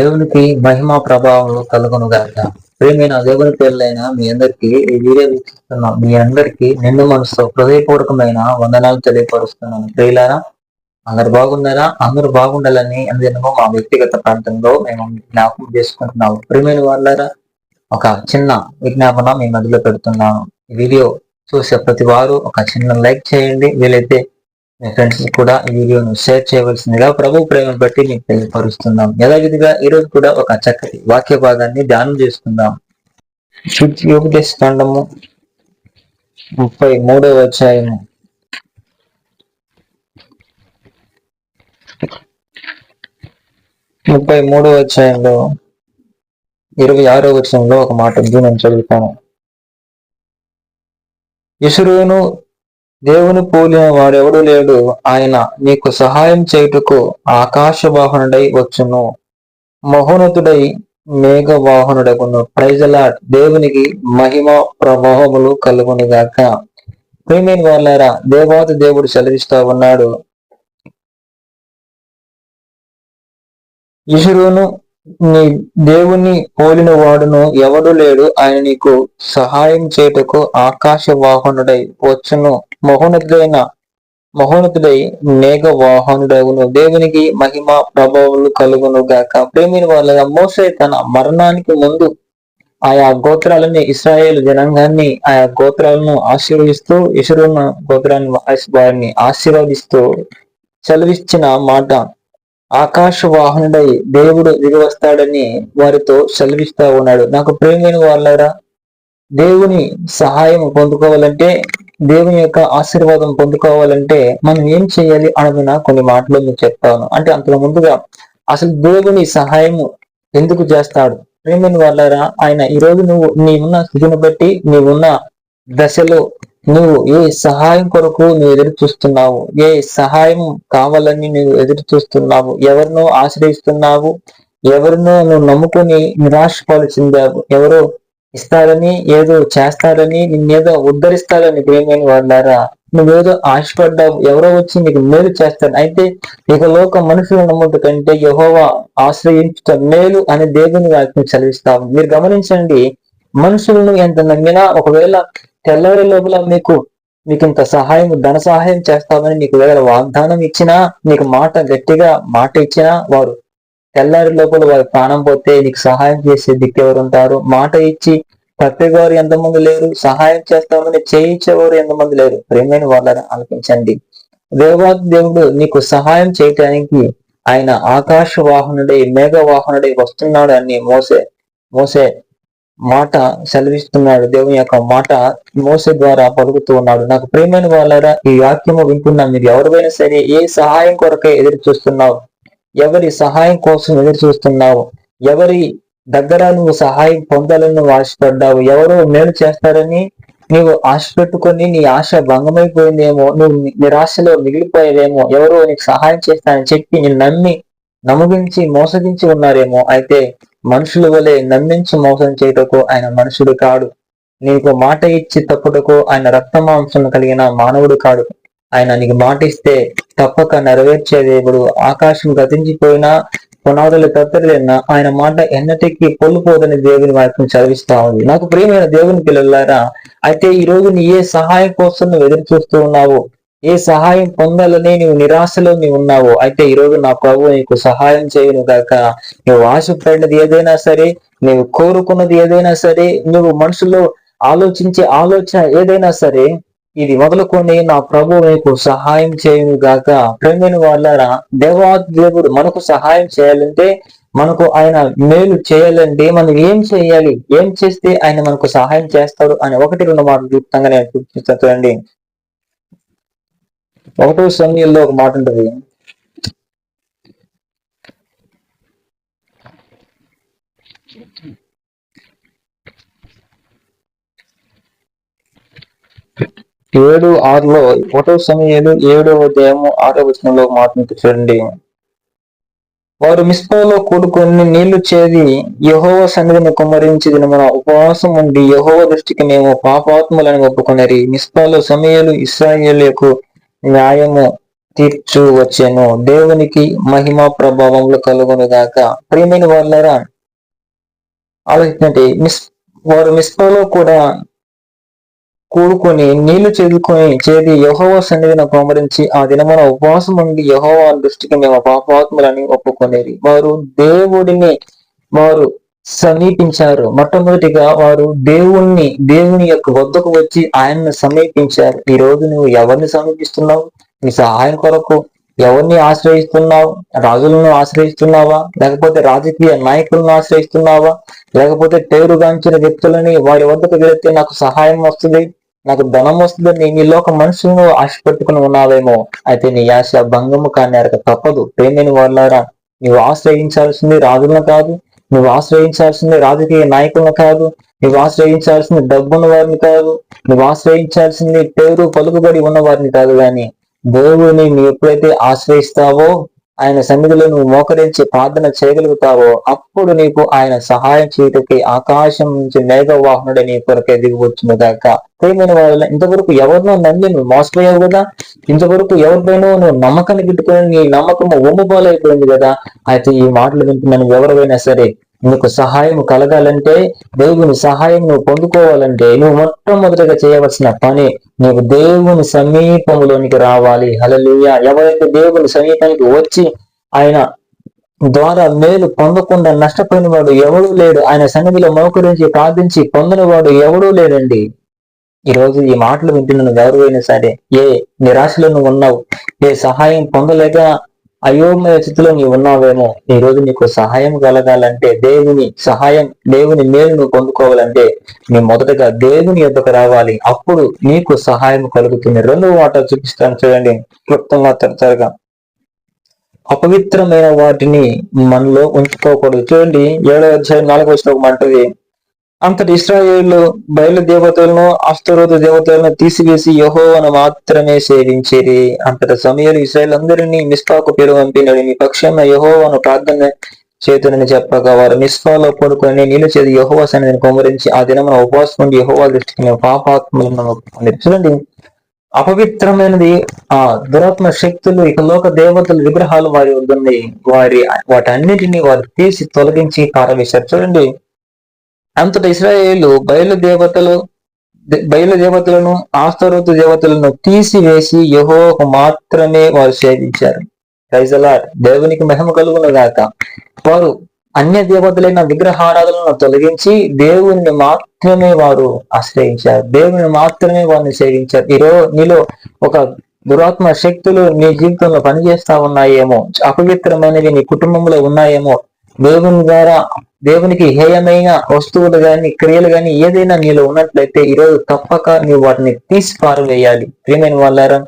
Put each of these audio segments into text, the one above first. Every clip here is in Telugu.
దేవునికి మహిమ ప్రభావం కలుగును గాక. ప్రేమైన దేవుని పేర్లైన మీ అందరికి ఈ వీడియో వీక్షిస్తున్నాం. మీ అందరికి నిండు మనసు హృదయపూర్వకమైన వందనాలు తెలియపరుస్తున్నాను. ప్రియులారా అందరు బాగున్నారా? అందరూ బాగుండాలని అందులో మా వ్యక్తిగత ప్రాంతంలో మేము జ్ఞాపకం చేసుకుంటున్నాము. ప్రియమైన వాళ్ళారా ఒక చిన్న విజ్ఞాపన మీ మధ్యలో పెడుతున్నాను. వీడియో చూసే ప్రతి వారు ఒక చిన్న లైక్ చేయండి. వీలైతే మీ ఫ్రెండ్స్ కూడా ఈ వీడియోను షేర్ చేయవలసిందిగా ప్రభు ప్రేమను బట్టి మీకు తెలియపరుస్తున్నాం. యథావిధిగా ఈ రోజు కూడా ఒక చక్కటి వాక్య భాగాన్ని ధ్యానం చేసుకుందాం యోగదేశ ఖండము ముప్పై మూడవ అధ్యాయము. ముప్పై మూడవ అధ్యాయంలో ఇరవై ఆరో వచనంలో ఒక మాట ఉంది నేను చదువుతాను ఇసురును దేవుని పోలిన వాడెవడు లేడు. ఆయన నీకు సహాయం చేయుటకు ఆకాశవాహనుడై వచ్చును. మహోన్నతుడై మేఘవాహనుడగును. ప్రైజలాట్ దేవునికి మహిమ ప్రభావములు కలుగునిగాక గాక. వాళ్ళారా దేవాతి దేవుడు సెలవిస్తా ఉన్నాడు. ఇసురును నీ దేవుని పోలిన వాడును ఎవడు లేడు. ఆయన నీకు సహాయం చేయుటకు ఆకాశ వాహనుడై వచ్చును. మహోన్నతుడైన మహోన్నతుడై మేఘ వాహనుడవును దేవునికి మహిమ ప్రభావాలు కలుగును గాక. ప్రేమిని వాళ్ళగా మోసే తన మరణానికి ముందు ఆయా గోత్రాలని ఇస్రాయేల్ జనాంగాన్ని ఆయా గోత్రాలను ఆశీర్వదిస్తూ ఇసురున్న గోత్రాన్ని వారిని ఆశీర్వదిస్తూ సెలవిచ్చిన మాట. ఆకాశ వాహనుడై దేవుడు దిగివస్తాడని వారితో సెలవిస్తా ఉన్నాడు. నాకు ప్రేమైన వాళ్ళరా దేవుని సహాయం పొందుకోవాలంటే దేవుని యొక్క ఆశీర్వాదం పొందుకోవాలంటే మనం ఏం చేయాలి అన్నది కొన్ని మాటలు మీకు చెప్తాను. అంటే అంతకు ముందుగా అసలు దేవుని సహాయము ఎందుకు చేస్తాడు? ప్రేమిని వాళ్ళరా ఆయన ఈ రోజు నువ్వు నీవున్న స్థితిని బట్టి నీవున్న దశలో నువ్వు ఏ సహాయం కొరకు నువ్వు ఎదురు చూస్తున్నావు? ఏ సహాయం కావాలని నువ్వు ఎదురు చూస్తున్నావు? ఎవరినో ఆశ్రయిస్తున్నావు? ఎవరినో నువ్వు నమ్ముకొని నిరాశపాలు చెందావు? ఎవరో ఇస్తారని ఏదో చేస్తారని నిన్నేదో ఉద్ధరిస్తారని ప్రేమైన వాళ్ళారా? నువ్వేదో ఆశపడ్డావు ఎవరో వచ్చి నీకు మేలు చేస్తాను అయితే ఇక లోక మనుషులు నమ్ముట కంటే యహోవా ఆశ్రయించట మేలు అనే దేవుని వాక్యం చదివిస్తావు మీరు గమనించండి మనుషులను ఎంత నమ్మినా ఒకవేళ తెల్లవారి లోపల మీకు మీకు ఇంత సహాయం ధన సహాయం చేస్తామని నీకు వేరే వాగ్దానం ఇచ్చినా నీకు మాట గట్టిగా మాట ఇచ్చినా వారు తెల్లారి లోపల వారి ప్రాణం పోతే నీకు సహాయం చేసే దిక్కెవరు ఉంటారు మాట ఇచ్చి తప్పేవారు ఎంతమంది లేరు? సహాయం చేస్తామని చేయించేవారు ఎంతమంది లేరు? ప్రేమైన వాళ్ళని ఆలపించండి దేవాది దేవుడు నీకు సహాయం చేయటానికి ఆయన ఆకాశ వాహనుడై మేఘ వాహనుడై వస్తున్నాడు అని మోసే మోసే మాట సెలవిస్తున్నాడు. దేవుని యొక్క మాట మోసే ద్వారా పలుకుతూ ఉన్నాడు. నాకు ప్రేమైన వాళ్ళరా ఈ వాక్యము వింటున్నా మీరు ఎవరివైనా సరే ఏ సహాయం కొరకై ఎదురు చూస్తున్నావు ఎవరి సహాయం కోసం ఎదురు చూస్తున్నావు? ఎవరి దగ్గర నువ్వు సహాయం పొందాలని ఆశపడ్డావు? ఎవరో మేలు చేస్తారని నీవు ఆశ పెట్టుకొని నీ ఆశ భంగమైపోయిందేమో నువ్వు నిరాశలో మిగిలిపోయేదేమో ఎవరో నీకు సహాయం చేస్తానని చెప్పి నేను నమ్మి నమ్మగించి మోసగించి ఉన్నారేమో అయితే మనుషుల వలె నమ్మించి మోసం చేయటకు ఆయన మనుషుడు కాడు. నీకు మాట ఇచ్చి తప్పుటకు ఆయన రక్త మాంసం కలిగిన మానవుడు కాడు. ఆయన నీకు మాటిస్తే తప్పక నెరవేర్చే దేవుడు. ఆకాశం గతించిపోయినా పునాదులు కత్తలేనా ఆయన మాట ఎన్నటికీ పొల్లుపోదని దేవుని వాక్యం చదివిస్తా ఉంది. నాకు ప్రియమైన దేవుని పిల్లలారా అయితే ఈ రోజు నీ ఏ సహాయం కోసం నువ్వు ఎదురు చూస్తూ ఉన్నావు? ఏ సహాయం పొందాలని నువ్వు నిరాశలో నీవు ఉన్నావు? అయితే ఈ రోజు నా ప్రభు నీకు సహాయం చేయను గాక. నువ్వు ఆశపడినది ఏదైనా సరే నువ్వు కోరుకున్నది ఏదైనా సరే నువ్వు మనసులో ఆలోచించే ఆలోచన ఏదైనా సరే ఇది మొదలుకొని నా ప్రభు మీకు సహాయం చేయను గాక. ప్రేమిని వాళ్ళారా దేవాదేవుడు మనకు సహాయం చేయాలంటే మనకు ఆయన మేలు చేయాలంటే మనం ఏం చేయాలి? ఏం చేస్తే ఆయన మనకు సహాయం చేస్తాడు అని ఒకటి రెండు మాటలు గుప్తంగా నేను చూపిస్తానండి ఒకటో సమయంలో ఒక మాట ఉంటుంది. ఏడు ఆరులో ఒకటో సమయాలు ఏడో అధ్యాయము ఆరో వచనంలో మాట చూడండి. వారు మిస్పాలో కూడుకొని నీళ్ళు చేది యహోవ సన్నిధిని కుమ్మరించి మన ఉపవాసం ఉండి యహోవ దృష్టికి మేము పాపాత్ములను ఒప్పుకొనరి. మిస్పాలో సమయాలు ఇస్రాయేల్ న్యాయము తీర్చు వచ్చాను. దేవునికి మహిమ ప్రభావములు కలుగును గాక. ప్రియమైన వాళ్ళరా ఆలోచించండి. మిస్ వారు మిస్పాలో కూడా కూడుకొని నీళ్ళు చేదుకొని చేది యహోవ సన్నిధిని కుమరించి ఆ దినమున ఉపవాసం ఉండి యహోవ దృష్టికి మేము పాపాత్ములని ఒప్పుకొనేది. వారు దేవుడిని వారు సమీపించారు. మొట్టమొదటిగా వారు దేవుణ్ణి దేవుని యొక్క వద్దకు వచ్చి ఆయన్ని సమీపించారు. ఈ రోజు నువ్వు ఎవరిని సమీపిస్తున్నావు? నీ సహాయం కొరకు ఎవరిని ఆశ్రయిస్తున్నావు? రాజులను ఆశ్రయిస్తున్నావా? లేకపోతే రాజకీయ నాయకులను ఆశ్రయిస్తున్నావా? లేకపోతే పేరుగాంచిన వ్యక్తులని వారి వద్దకు వెళితే నాకు సహాయం వస్తుంది? నాకు ధనం వస్తుందని నీలో ఒక మనుషులను ఆశ పెట్టుకుని ఉన్నావేమో అయితే నీ ఆశ భంగము కానీ తప్పదు. ప్రేమిని వాళ్ళారా నువ్వు ఆశ్రయించాల్సింది రాజులను కాదు నువ్వు ఆశ్రయించాల్సింది రాజకీయ నాయకులను కాదు నువ్వు ఆశ్రయించాల్సింది డబ్బున్న వారిని కాదు నువ్వు ఆశ్రయించాల్సింది పేరు పలుకుబడి ఉన్న వారిని కాదు కానీ దేవుని నువ్వు ఎప్పుడైతే ఆశ్రయిస్తావో ఆయన సన్నిధిలో నువ్వు మోకరించి ప్రార్థన చేయగలుగుతావో అప్పుడు నీకు ఆయన సహాయం చేయటకి ఆకాశం నుంచి మేఘవాహనుడు నీ కొరకే దిగివచ్చును దాకా ప్రేమైన వాళ్ళ ఇంతవరకు ఎవరినో నమ్మి నువ్వు మోసపోయావు కదా? ఇంతవరకు ఎవరిపైనో నువ్వు నమ్మకాన్ని గిట్టుకుని నీ నమ్మకం ఒమ్ముబాలైపోయింది కదా? అయితే ఈ మాటలు వింటున్నాను ఎవరైనా సరే నీకు సహాయం కలగాలంటే దేవుని సహాయం నువ్వు పొందుకోవాలంటే నువ్వు మొట్టమొదటిగా చేయవలసిన పని నీకు దేవుని సమీపంలోనికి రావాలి. హలలుయ ఎవరైతే దేవుని సమీపానికి వచ్చి ఆయన ద్వారా మేలు పొందకుండా నష్టపోయిన వాడు ఎవడూ లేడు. ఆయన సన్నిధిలో మోకరించి ప్రార్థించి పొందిన వాడు ఎవడూ లేడండి. ఈ రోజు ఈ మాటలు వింటున్న అయినా సరే ఏ నిరాశలో నువ్వు ఉన్నావు. ఏ సహాయం పొందలేక అయోమయ స్థితిలో నీవు ఉన్నావేమో ఈ రోజు నీకు సహాయం కలగాలంటే దేవుని సహాయం దేవుని మేలు నువ్వు పొందుకోవాలంటే నీ మొదటగా దేవుని యొక్కకు రావాలి. అప్పుడు నీకు సహాయం కలుగుతుంది. రెండవ మాట చూపిస్తాను చూడండి. క్లుప్తంగా తరతరగా. అపవిత్రమైన వాటిని మనలో ఉంచుకోకూడదు. చూడండి ఏడో అధ్యాయం నాలుగో వచ్చిన ఒక మంటది అంతటి ఇస్రాయేళ్ళు బయలు దేవతలను అస్తరోధ దేవతలను తీసివేసి యహోవను మాత్రమే సేవించేది అంతటి సమయాలు ఇస్రాయల్ అందరినీ మిస్పాకు పేరు పంపినాడు మీ పక్షంలో యహోవను ప్రార్థన చేతునని చెప్పగా వారు మిస్పాలో పడుకొని నీళ్ళు చేతి యహోవ సన్నిధిని కొమరించి ఆ దినమున ఉపవాసం నుండి యహోవా దృష్టికి మేము పాపాత్మలను చూడండి అపవిత్రమైనది ఆ దురాత్మ శక్తులు ఇక లోక దేవతల విగ్రహాలు వారి ఉంది వారి వాటన్నిటిని వారు తీసి తొలగించి పారవేశారు. చూడండి అంతట ఇస్రాయేలు బయలు దేవతలు బయలు దేవతలను ఆస్తరోతు దేవతలను తీసివేసి యహోకు మాత్రమే వారు సేవించారు. రైజలార్ దేవునికి మహిమ కలుగునగాక. వారు అన్య దేవతలైన విగ్రహారాధనలను తొలగించి దేవుని మాత్రమే వారు ఆశ్రయించారు. దేవుని మాత్రమే వారిని సేవించారు. ఈరో నీలో ఒక దురాత్మ శక్తులు నీ జీవితంలో పనిచేస్తా ఉన్నాయేమో అపవిత్రమైనవి నీ కుటుంబంలో ఉన్నాయేమో దేవుని ద్వారా దేవునికి హేయమైన వస్తువులు గాని క్రియలు గాని ఏదైనా నీలో ఉన్నట్లయితే ఈరోజు తప్పక నీవు వాటిని తీసి పారవేయాలి. ప్రియమైన వాళ్ళారా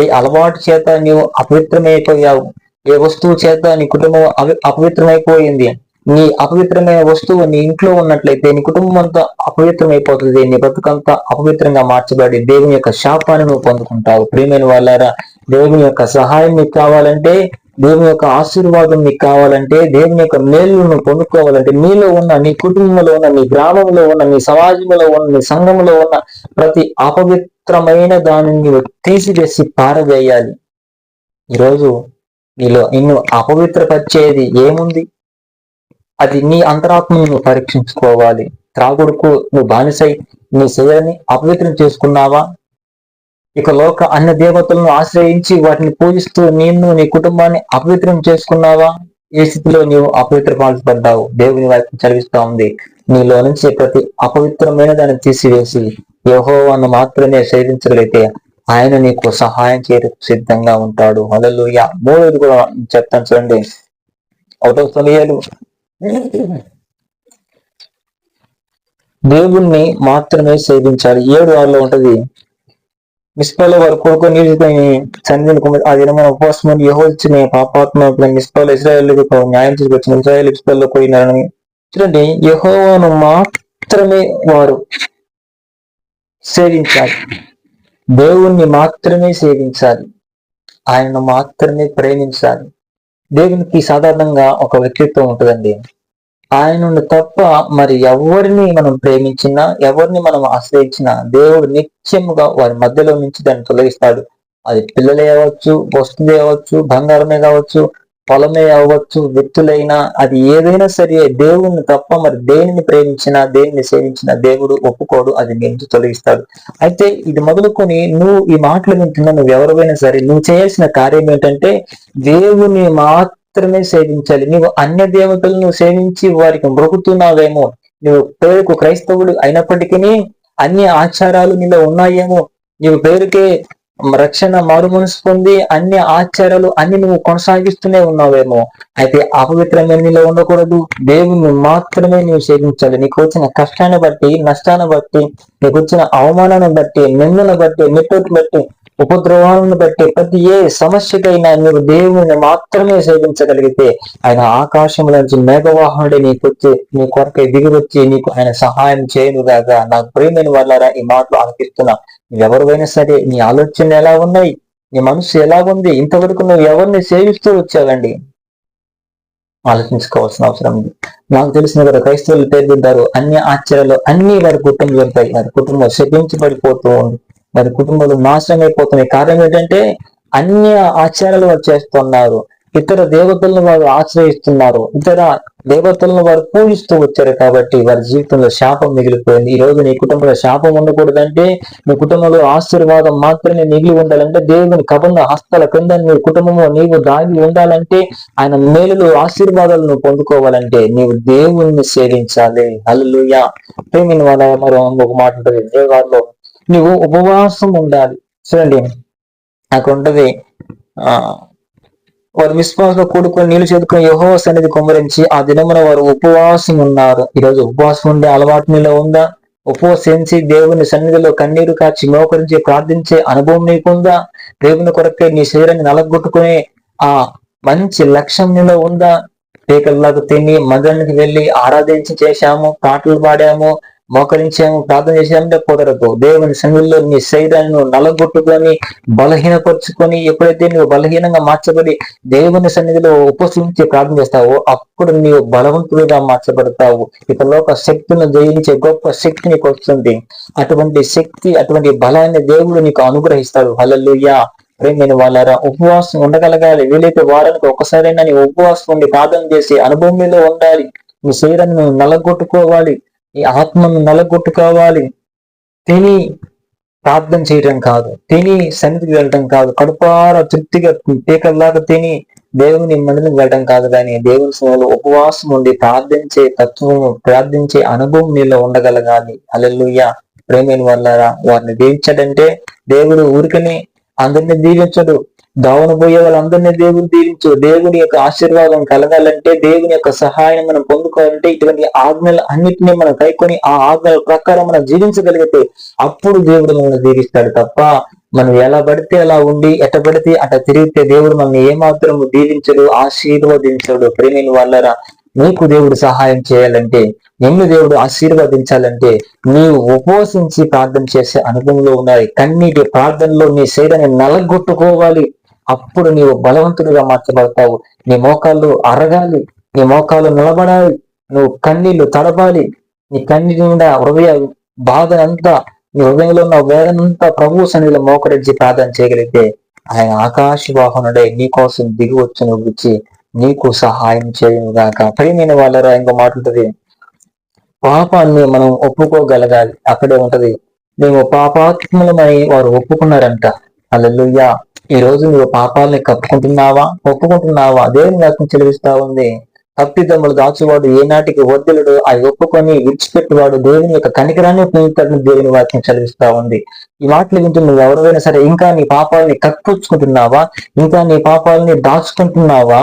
ఏ అలవాటు చేత నీవు అపవిత్రమైపోయావు? ఏ వస్తువు చేత నీ కుటుంబం అపవిత్రమైపోయింది? నీ అపవిత్రమైన వస్తువు నీ ఇంట్లో ఉన్నట్లయితే నీ కుటుంబం అంతా అపవిత్రమైపోతుంది. నీ బతుకంతా అపవిత్రంగా మార్చబడి దేవుని యొక్క శాపాన్ని నువ్వు పొందుకుంటావు. ప్రియమైన వాళ్ళారా దేవుని యొక్క సహాయం నీకు కావాలంటే దేవుని యొక్క ఆశీర్వాదం నీకు కావాలంటే దేవుని యొక్క మేలును పొందుకోవాలంటే మీలో ఉన్న నీ కుటుంబంలో ఉన్న నీ గ్రామంలో ఉన్న నీ సమాజంలో ఉన్న నీ సంఘంలో ఉన్న ప్రతి అపవిత్రమైన దానిని తీసివేసి పారవేయాలి. ఈరోజు నీలో నిన్ను అపవిత్రపరిచేది ఏముంది? అది నీ అంతరాత్మను నువ్వు పరీక్షించుకోవాలి. త్రాగుడుకు నువ్వు బానిసై నీ శరీరాన్ని అపవిత్రం చేసుకున్నావా? ఇక లోక అన్న దేవతలను ఆశ్రయించి వాటిని పూజిస్తూ నిన్ను నీ కుటుంబాన్ని అపవిత్రం చేసుకున్నావా? ఏ స్థితిలో నీవు అపవిత్ర పాల్పడ్డావు? దేవుని వైపు చదివిస్తా ఉంది. నీలో నుంచి ప్రతి అపవిత్రమైన దాన్ని తీసివేసి యహోవాను మాత్రమే సేవించగలిగితే ఆయన నీకు సహాయం చేయ సిద్ధంగా ఉంటాడు. మొదలు మూడోది కూడా చెప్తాను చూడండి. ఒకటో సమయాలు. దేవుణ్ణి మాత్రమే సేవించాలి. ఏడు ఆరులో ఉంటది. మిస్పాలో వారు కొడుకు నీళ్ళని ఆ దినమైన ఉపవాసం యహోచ్చిన పాపాత్మ మిస్పాల్ ఇజ్రాయల్ న్యాయం తీసుకొచ్చిన ఇజ్రాయల్ మిస్పాల్లో పోయినారని చూడండి యహోవాను మాత్రమే వారు సేవించాలి. దేవుణ్ణి మాత్రమే సేవించాలి. ఆయనను మాత్రమే ప్రేమించాలి. దేవునికి సాధారణంగా ఒక వ్యక్తిత్వం ఉంటుందండి. ఆయనను తప్ప మరి ఎవరిని మనం ప్రేమించినా ఎవరిని మనం ఆశ్రయించినా దేవుడు నిత్యముగా వారి మధ్యలో నుంచి దాన్ని తొలగిస్తాడు. అది పిల్లలే అవ్వచ్చు వస్తువులే అవ్వచ్చు బంగారమే కావచ్చు పొలమే అవ్వచ్చు వ్యక్తులైనా అది ఏదైనా సరే దేవుణ్ణి తప్ప మరి దేనిని ప్రేమించినా దేనిని సేవించినా దేవుడు ఒప్పుకోడు అది నుంచి తొలగిస్తాడు. అయితే ఇది మొదలుకొని నువ్వు ఈ మాటలు వింటున్నా నువ్వు ఎవరైనా సరే నువ్వు చేయాల్సిన కార్యం ఏంటంటే దేవుని మాత్రమే సేవించాలి. నువ్వు అన్య దేవతలను సేవించి వారికి మృగుతున్నావేమో నువ్వు పేరుకు క్రైస్తవుడు అయినప్పటికీ అన్ని ఆచారాలు నీలో ఉన్నాయేమో నీవు పేరుకే రక్షణ మారు మనసు పొంది అన్ని ఆచారాలు అన్ని నువ్వు కొనసాగిస్తూనే ఉన్నావేమో. అయితే అపవిత్రమైన నీలో ఉండకూడదు. దేవుని మాత్రమే నువ్వు సేవించాలి. నీకు వచ్చిన కష్టాన్ని బట్టి నష్టాన్ని బట్టి నీకు వచ్చిన అవమానాన్ని బట్టి నిందను బట్టి నిట్టోటి బట్టి ఉపద్రవాలను బట్టి ప్రతి ఏ సమస్యకైనా మీరు దేవుని మాత్రమే సేవించగలిగితే ఆయన ఆకాశంలో నుంచి మేఘవాహనుడి నీకు వచ్చి నీ కొరకై దిగి వచ్చి నీకు ఆయన సహాయం చేయనుగాక. నాకు ప్రేమైన వాళ్ళరా ఈ మాటలు ఆలకిస్తున్నా ఎవరివైనా సరే నీ ఆలోచనలు ఎలా ఉన్నాయి? నీ మనసు ఎలా ఉంది? ఇంతవరకు నువ్వు ఎవరిని సేవిస్తూ వచ్చావండి? ఆలోచించుకోవాల్సిన అవసరం ఉంది. నాకు తెలిసిన వారు క్రైస్తవులు పేర్కొంటారు అన్ని ఆశ్చర్యాలు అన్ని వారి కుటుంబం వెళ్తాయి వారి కుటుంబం శపించబడిపోతూ ఉంది. వారి కుటుంబాలు నాశనం అయిపోతున్నాయి. కారణం ఏంటంటే అన్య ఆచారాలు వారు చేస్తున్నారు. ఇతర దేవతలను వారు ఆశ్రయిస్తున్నారు. ఇతర దేవతలను వారు పూజిస్తూ వచ్చారు కాబట్టి వారి జీవితంలో శాపం మిగిలిపోయింది. ఈ రోజు నీ కుటుంబంలో శాపం ఉండకూడదంటే నీ కుటుంబంలో ఆశీర్వాదం మాత్రమే మిగిలి ఉండాలంటే దేవుని కబంధ హస్తాల క్రింద నీ కుటుంబము నీవు దాగి ఉండాలంటే ఆయన మేలులు ఆశీర్వాదాలను పొందుకోవాలంటే నీవు దేవుణ్ణి సేవించాలి. అల్లుయా ప్రేమిని వాళ్ళ మరో ఒక మాట ఉంటుంది. దేవాల్లో నువ్వు ఉపవాసం ఉండాలి. చూడండి నాకు ఉంటది ఆ వారు విశ్వాసంలో కూడుకొని నీళ్ళు చేతుకుని యహో అనేది కుమరించి ఆ దినమున వారు ఉపవాసం ఉన్నారు. ఈరోజు ఉపవాసం ఉండే అలవాటు నీలో ఉందా? ఉపవసించి దేవుని సన్నిధిలో కన్నీరు కాచి మోకరించి ప్రార్థించే అనుభవం నీకుందా? దేవుని కొరకే నీ శరీరాన్ని నలగొట్టుకునే ఆ మంచి లక్ష్యం నీలో ఉందా? పేకల్లాగా తిని మందిరానికి వెళ్ళి ఆరాధించి చేశాము పాటలు పాడాము మోకరించాము ప్రార్థన చేసామంటే కుదరదు. దేవుని సన్నిధిలో నీ శరీరాన్ని నలగొట్టుకొని బలహీనపరుచుకొని ఎప్పుడైతే నువ్వు బలహీనంగా మార్చబడి దేవుని సన్నిధిలో ఉపసించి ప్రార్థన చేస్తావో అప్పుడు నీవు బలవంతుడిగా మార్చబడతావు. ఇతరులోక శక్తిని జయించే గొప్ప శక్తి నీకు వస్తుంది. అటువంటి శక్తి అటువంటి బలాన్ని దేవుడు నీకు అనుగ్రహిస్తాడు. హలలుయా ప్రేమైన వాళ్ళారా ఉపవాసం ఉండగలగాలి. వీలైతే వారానికి ఒకసారైనా నీ ఉపవాసం ఉండి ప్రార్థన చేసి అనుభవంలో ఉండాలి. నీ శరీరాన్ని నలగొట్టుకోవాలి. ఈ ఆత్మను నలగొట్టుకోవాలి. తిని ప్రార్థన చేయడం కాదు. తిని సన్నిధికి వెళ్ళడం కాదు. కడుపార తృప్తిగా పీకల్లాగా తిని దేవుని మందికి వెళ్ళడం కాదు కానీ దేవుని సేవలో ఉపవాసం ఉండి ప్రార్థించే తత్వము ప్రార్థించే అనుభవం నీలో ఉండగలగాలి. అలెల్లుయ్య ప్రేమైన వల్ల వారిని దీవించడంటే దేవుడు ఊరికని అందరిని దీవించడు దావును పోయే వాళ్ళందరినీ దేవుడు దీవించు దేవుని యొక్క ఆశీర్వాదం కలగాలంటే దేవుని యొక్క సహాయం మనం పొందుకోవాలంటే ఇటువంటి ఆజ్ఞలు అన్నిటినీ మనం కైకొని ఆ ఆజ్ఞల ప్రకారం మనం జీవించగలిగితే అప్పుడు దేవుడు మనం దీవిస్తాడు తప్ప మనం ఎలా పడితే అలా ఉండి ఎట పడితే అట తిరిగితే దేవుడు మనల్ని ఏమాత్రం దీవించడు ఆశీర్వదించడు. ప్రేమిని వాళ్ళరా నీకు దేవుడు సహాయం చేయాలంటే నిన్ను దేవుడు ఆశీర్వదించాలంటే నీవు ఉపవసించి ప్రార్థన చేసే అనుభవంలో ఉండాలి. కన్నీటి ప్రార్థనలో నీ శరీరాన్ని నలగొట్టుకోవాలి. అప్పుడు నీవు బలవంతుడిగా మార్చబడతావు. నీ మోకాళ్ళు అరగాలి. నీ మోకాళ్ళు నిలబడాలి. నువ్వు కన్నీళ్ళు తడపాలి. నీ కన్నీటి నిండా హృదయ బాధనంతా నీ హృదయంలో ఉన్న వేదనంతా ప్రభు సన్నిధిలో మోకరించి ప్రార్థన చేయగలిగితే ఆయన ఆకాశ వాహనుడై నీ కోసం దిగి వచ్చిన నీకు సహాయం చేయుగాక ప్రియమైన వాళ్ళరా ఇంకో మాట ఉంటుంది. పాపాన్ని మనం ఒప్పుకోగలగాలి. అక్కడే ఉంటది. మేము పాపాత్మలమని వారు ఒప్పుకున్నారంట. అల్లెలుయ్యా ఈ రోజు నువ్వు పాపాలని కప్పుకుంటున్నావా? ఒప్పుకుంటున్నావా? దేవుని వాక్యం చెలివిస్తా ఉంది. తప్పిదమ్ములు దాచువాడు ఏనాటికి వద్దులుడు. అవి ఒప్పుకొని విడిచిపెట్టువాడు దేవుని యొక్క కనికరాన్ని పొందుతాడని దేవుని వాక్యం చదివిస్తా ఉంది. ఈ మాటలు వింటూ నువ్వు ఎవరైనా సరే ఇంకా నీ పాపాలని కప్పుచ్చుకుంటున్నావా ఇంకా నీ పాపాలని దాచుకుంటున్నావా?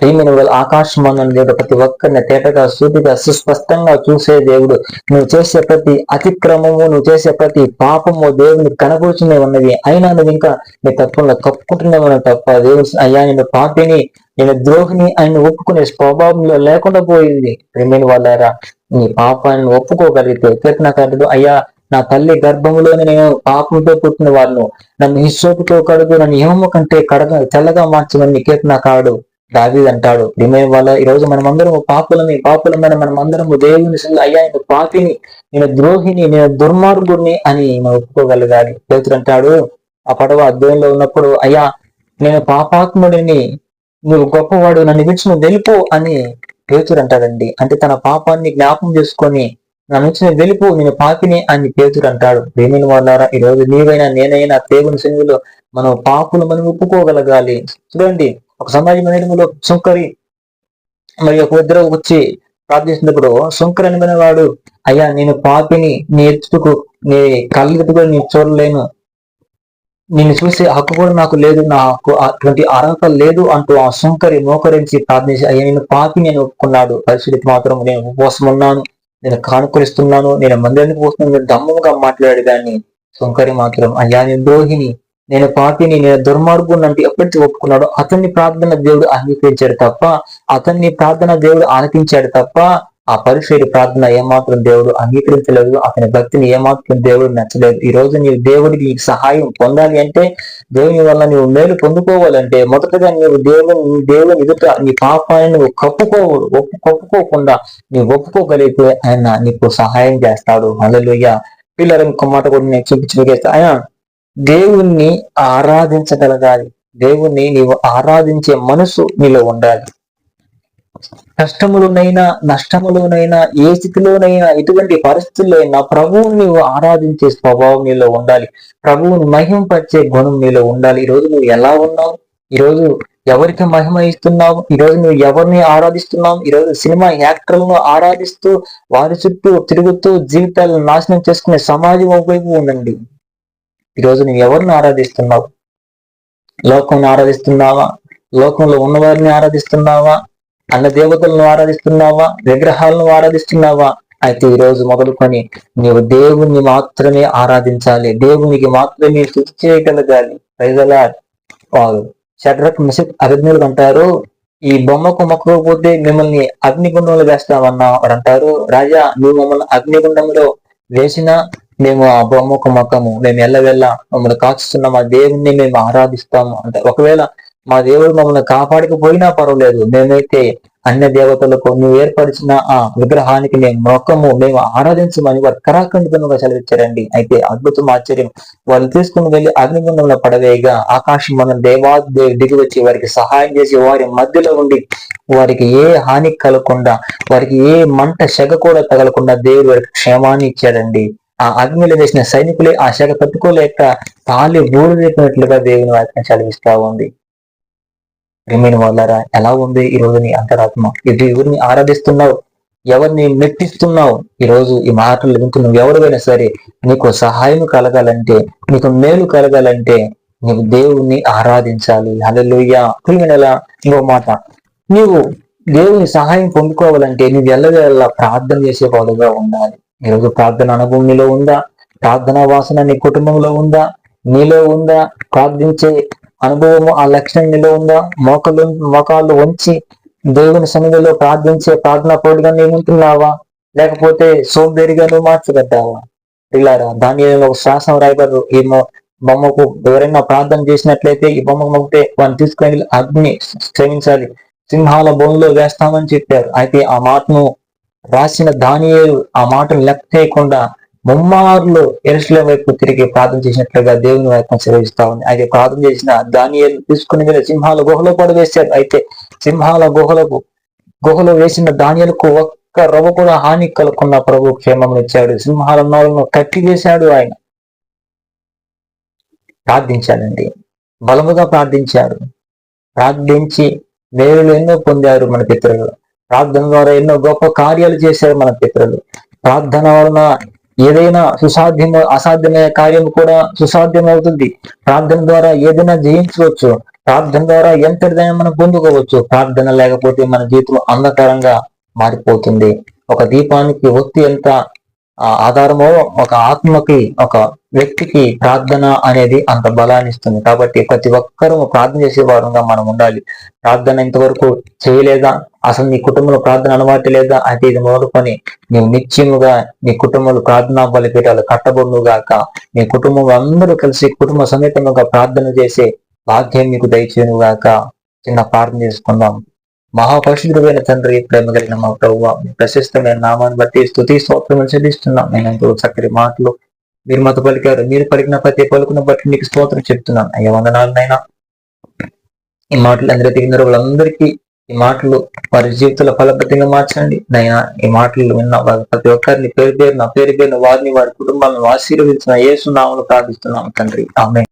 ప్రేమిని ఆకాశం దేవుడు ప్రతి ఒక్కరిని తేటగా సూటిగా సుస్పష్టంగా చూసే దేవుడు. నువ్వు చేసే ప్రతి అతిక్రమము నువ్వు చేసే ప్రతి పాపము దేవుని కనబూచునే ఉన్నది. అయినా నువ్వు ఇంకా నీ తప్పుల్లో కప్పుకుంటూనే ఉన్నావు తప్ప దేవుడు అయ్యా నేను పాపిని నేను ద్రోహిని ఆయన ఒప్పుకునే స్వభావంలో లేకుండా పోయింది. ప్రేమిని వాళ్ళారా నీ పాపాన్ని ఒప్పుకోగలిగితే కీర్తనకారుడు అయ్యా నా తల్లి గర్భములోనే నేను పాపంతో పుట్టిన వాళ్ళను నన్ను హిస్సోపుతో కడుగు నన్ను ఏమో కంటే కడగ తెల్లగా మార్చమని కీర్తనకారుడు దావీ అంటాడు డిమే వల్ల ఈ రోజు మనం అందరం పాపులని పాపులమైన మనం అందరము దేవుని అయ్యా నేను పాపిని నేను ద్రోహిని నేను దుర్మార్గుడిని అని మనం ఒప్పుకోగలగాలి పేతుడు అంటాడు ఆ పడవ అధ్యయంలో ఉన్నప్పుడు అయ్యా నేను పాపాత్ముడిని నువ్వు గొప్పవాడు నన్ను విడిచి నువ్వు వెళ్ళిపో అని పేతురు అంటాడండి. అంటే తన పాపాన్ని జ్ఞాపం చేసుకొని నన్ను నుంచి వెళ్ళిపో నేను పాపిని అని పేతురు అంటాడు. ప్రేమిన వాళ్ళారా ఈ రోజు నీవైనా నేనైనా దేవుని సింగులో మనం పాపులు మనం ఒప్పుకోగలగాలి. చూడండి ఒక సమాజ మందిరంలో సుంకరి మరి ఒక ఇద్దరు వచ్చి ప్రార్థిస్తున్నప్పుడు సుంకరి అనుకునే వాడు అయ్యా నేను పాపిని నీ ఎత్తుకు నీ కళ్ళు ఎత్తుకు నేను చూడలేను. నిన్ను చూసే హక్కు కూడా నాకు లేదు. నాకు అటువంటి అర్హత లేదు అంటూ ఆ సుంకరి మోకరించి ప్రార్థించి అయ్యా నేను పాపి నేను ఒప్పుకున్నాడు. పరిస్థితి మాత్రం నేను ఉపవాసం ఉన్నాను నేను కానుకరిస్తున్నాను నేను మందిరానికి పోస్తున్నాను దమ్ముగా మాట్లాడాడు కానీ సుంకరి మాత్రం అయ్యా నేను ద్రోహిని. నేను పాపిని నేను దుర్మార్గుని అంటే ఎప్పటికీ ఒప్పుకున్నాడో అతన్ని ప్రార్థన దేవుడు అంగీకరించాడు తప్ప అతన్ని ప్రార్థన దేవుడు ఆలకించాడు తప్ప ఆ పరిశీలి ప్రార్థన ఏమాత్రం దేవుడు అంగీకరించలేదు అతని భక్తిని ఏమాత్రం దేవుడు నచ్చలేదు ఈ రోజు నీవు దేవుడికి నీకు సహాయం పొందాలి అంటే దేవుని వల్ల నీవు మేలు పొందుకోవాలంటే మొదటగా నీవు దేవుని దేవుని ఎదుట నీ పాపాన్ని నువ్వు కప్పుకోవు ఒప్పు కప్పుకోకుండా నీవు ఒప్పుకోగలిగితే ఆయన నీకు సహాయం చేస్తాడు. అలలుయ్య పిల్లలకు మాట కూడా నేను చూపించగేస్తా ఆయన దేవుణ్ణి ఆరాధించగలగాలి. దేవుణ్ణి నీవు ఆరాధించే మనసు నీలో ఉండాలి. కష్టములోనైనా నష్టములోనైనా ఏ స్థితిలోనైనా ఎటువంటి పరిస్థితుల్లో అయినా ప్రభువుని నీవు ఆరాధించే స్వభావం నీలో ఉండాలి. ప్రభువుని మహింపరిచే గుణం నీలో ఉండాలి. ఈరోజు నువ్వు ఎలా ఉన్నావు? ఈరోజు ఎవరికి మహిమ ఇస్తున్నావు? ఈరోజు నువ్వు ఎవరిని ఆరాధిస్తున్నావు? ఈరోజు సినిమా యాక్టర్లను ఆరాధిస్తూ వారి చుట్టూ తిరుగుతూ జీవితాలను నాశనం చేసుకునే సమాజం ఒకవైపు ఉందండి ఈరోజు నువ్వు ఎవరిని ఆరాధిస్తున్నావు? లోకం ఆరాధిస్తున్నావా? లోకంలో ఉన్నవారిని ఆరాధిస్తున్నావా? అన్న దేవతలను ఆరాధిస్తున్నావా? విగ్రహాలను ఆరాధిస్తున్నావా? అయితే ఈ రోజు మొదలుకొని నీవు దేవుణ్ణి మాత్రమే ఆరాధించాలి. దేవునికి మాత్రమే స్థుతి చేయగలగాలి. ప్రజలా వారు షడ్రక్ మిసిక్ అభిజ్ఞులు అంటారు ఈ బొమ్మకు మొక్కకపోతే మిమ్మల్ని అగ్నిగుండంలో వేస్తామన్నా అంటారు. రాజా నువ్వు మమ్మల్ని అగ్నిగుండంలో వేసినా మేము ఆ బొమ్మకు మొక్కము మేము ఎల్లవెల్ల మమ్మల్ని కాచుస్తున్న మా దేవుణ్ణి మేము ఆరాధిస్తాము అంటే ఒకవేళ మా దేవుడు మమ్మల్ని కాపాడకపోయినా పర్వాలేదు. మేమైతే అన్య దేవతలకు నువ్వు ఏర్పరిచిన ఆ విగ్రహానికి మేము మొక్కము మేము ఆరాధించమని వారు కరాఖండితంగా సెలవిచ్చారండి. అయితే అద్భుతం ఆశ్చర్యం. వాళ్ళు తీసుకుని వెళ్ళి అగ్నిగుండంలో పడవేయగా ఆకాశం మన దేవాదేవి దిగి వచ్చి వారికి సహాయం చేసి వారి మధ్యలో ఉండి వారికి ఏ హాని కలగకుండా వారికి ఏ మంట సెగ కూడా తగలకుండా దేవుడు వారికి క్షేమాన్ని ఇచ్చాడండి. ఆ అగ్నిలో వేసిన సైనికులే ఆ శాఖ కట్టుకోలేక తాలి బూరు దేవుని వాక్యం చదివిస్తా ఉంది. ప్రేమైన వాళ్ళారా ఎలా ఉంది ఈ రోజు నీ అంతరాత్మ? ఇది ఎవరిని ఆరాధిస్తున్నావు? ఎవరిని మెట్టిస్తున్నావు ఈ రోజు ఈ మాటలు వింటూ నువ్వు ఎవరివైనా సరే నీకు సహాయం కలగాలంటే నీకు మేలు కలగాలంటే నీవు దేవుణ్ణి ఆరాధించాలి. అలలుయ్య పిలిగినలా ఇంకో మాట. నీవు దేవుని సహాయం పొందుకోవాలంటే నువ్వు ఎల్లవేళ ప్రార్థన చేసేవాడుగా ఉండాలి. ఈరోజు ప్రార్థన అనుభవం నీలో ఉందా? ప్రార్థన వాసన నీ కుటుంబంలో ఉందా? నీలో ఉందా? ప్రార్థించే అనుభవము ఆ లక్షణం నీలో ఉందా? మోకలు మోకాళ్ళు వంచి దేవుని సన్నిధిలో ప్రార్థించే ప్రార్థన పోటీగా ఉంటున్నావా? లేకపోతే సోంబేరిగా నువ్వు మార్చబడ్డావా? ఇలారా దాని ఒక శాసనం రాయబడరు ఈ బొమ్మకు ఎవరైనా ప్రార్థన చేసినట్లయితే ఈ బొమ్మకు మొక్కితే వాడిని తీసుకొని అగ్ని క్షమించాలి. సింహాల భూమిలో వేస్తామని చెప్పారు. అయితే ఆ మాటను రాసిన దానియేలు ఆ మాటను లెక్క చేయకుండా ముమ్మారులు ఎరుసలం వైపు తిరిగి ప్రార్థన చేసినట్లుగా దేవుని వైపు సెలవిస్తా ఉంది. అయితే ప్రార్థన చేసిన దానియేలు తీసుకుని మీద సింహాల గుహలో కూడా వేశారు. అయితే సింహాల గుహలకు గుహలో వేసిన ధాన్యాలకు ఒక్క రవ్వ కూడా హాని కలగకుండా ప్రభు క్షేమం ఇచ్చాడు. సింహాల నోలను కట్టి వేశాడు ఆయన. ప్రార్థించాలండి బలముగా ప్రార్థించారు ప్రార్థించి మేలు ఎన్నో పొందారు మన పితరులు. ప్రార్థన ద్వారా ఎన్నో గొప్ప కార్యాలు చేశారు మన పితరులు. ప్రార్థన వలన ఏదైనా సుసాధ్యం అసాధ్యమైన కార్యం కూడా సుసాధ్యం అవుతుంది ప్రార్థన ద్వారా ఏదైనా జయించవచ్చు. ప్రార్థన ద్వారా ఎంతటిదైనా మనం పొందుకోవచ్చు. ప్రార్థన లేకపోతే మన జీవితం అంధకారంగా మారిపోతుంది. ఒక దీపానికి ఒత్తి ఎంత ఆధారమో ఒక ఆత్మకి ఒక వ్యక్తికి ప్రార్థన అనేది అంత బలాన్ని ఇస్తుంది. కాబట్టి ప్రతి ఒక్కరూ ప్రార్థన చేసే వారంగా మనం ఉండాలి. ప్రార్థన ఇంతవరకు చేయలేదా? అసలు నీ కుటుంబంలో ప్రార్థన అలవాటు లేదా? అయితే ఇది మొదలుకొని నీవు నిత్యముగా నీ కుటుంబంలో ప్రార్థనా బలిపీఠాలు కట్టబడుగాక నీ కుటుంబం అందరూ కలిసి కుటుంబ సమేతంగా ప్రార్థన చేసే భాగ్యం దయచేయను గాక చిన్న ప్రార్థన చేసుకుందాం. మహాపరిశుద్ధుడైన తండ్రి ప్రేమ కలిగిన మా ప్రభు ప్రశస్తమైన నామాన్ని బట్టి స్థుతి స్తోత్రములు చెల్లిస్తున్నాం. నేను చక్కటి మాటలు మీరు మత పలికారు. మీరు పలికిన ప్రతి పలుకున్న బట్టి నీకు స్తోత్రం చెప్తున్నాను. అయ్యా వందనాలనైనా ఈ మాటలు అందరూ తిరిగినారు వాళ్ళందరికీ ఈ మాటలు వారి జీవితంలో ఫలప్రదంగా మార్చండి. నైనా ఈ మాటలు విన్న ప్రతి ఒక్కరిని పేరు పేరు నా పేరు పేరున వారిని వారి కుటుంబాలను ఆశీర్వదించిన ఏ సున్నామలు ప్రార్థిస్తున్నాం తండ్రి. ఆమె